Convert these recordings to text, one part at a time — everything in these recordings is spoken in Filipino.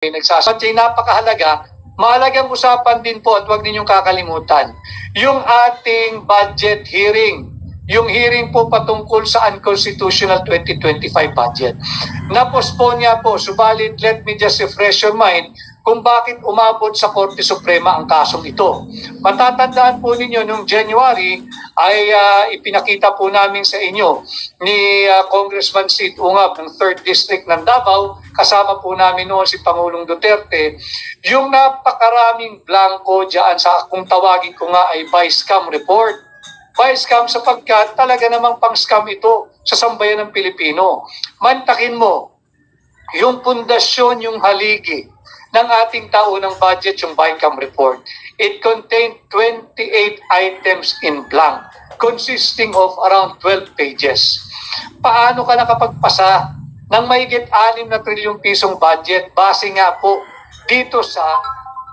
nagsasabi napakahalaga, mahalagang usapan din po at huwag ninyong kakalimutan, yung ating budget hearing, yung hearing po patungkol sa unconstitutional 2025 budget. Na-postpone niya po, subalit let me just refresh your mind kung bakit umabot sa Korte Suprema ang kasong ito. Matatandaan po ninyo nung January ay ah, ipinakita po namin sa inyo ni ah, Congressman Sid Ungab ng 3rd District ng Davao, kasama po namin noon si Pangulong Duterte, yung napakaraming blanco dyan sa kung tawagin ko nga ay vice cam report. Vice cam sapagkat talaga namang pang scam ito sa sambayan ng Pilipino. Mantakin mo, yung pundasyon, yung haligi ng ating taunang budget, yung BICAM report, it contained 28 items in blank, consisting of around 12 pages. Paano ka nakapagpasa ng mahigit 6 na trilyong pisong budget base nga po dito sa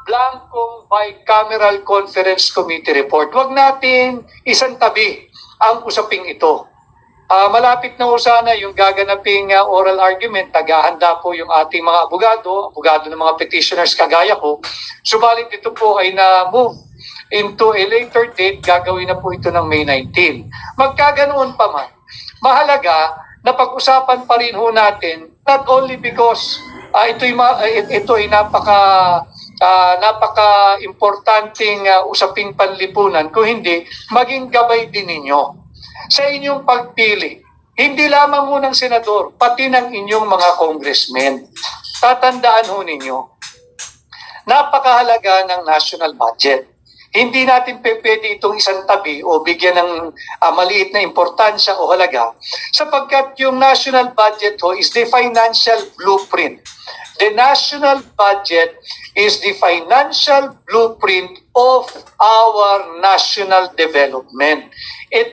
blankong bicameral conference committee report. Huwag natin isang tabi ang usaping ito. Ah, malapit na ho sana yung gaganaping ah, oral argument, tagahanda po yung ating mga abogado, abogado ng mga petitioners kagaya ko. Subalit ito po ay na-move into a later date, gagawin na po ito ng May 19. Magkaganoon pa man, mahalaga na pag-usapan pa rin ho natin, not only because ah, ito'y, ma- ah, ito ay napaka ah, napaka-importanting ah, usaping panlipunan, kung hindi, maging gabay din ninyo sa inyong pagpili, hindi lamang ng senador, pati ng inyong mga congressmen. Tatandaan ho ninyo, napakahalaga ng national budget. Hindi natin pwede itong isang tabi o bigyan ng ah, maliit na importansya o halaga sapagkat yung national budget ho is the financial blueprint. The national budget is the financial blueprint of our national development. It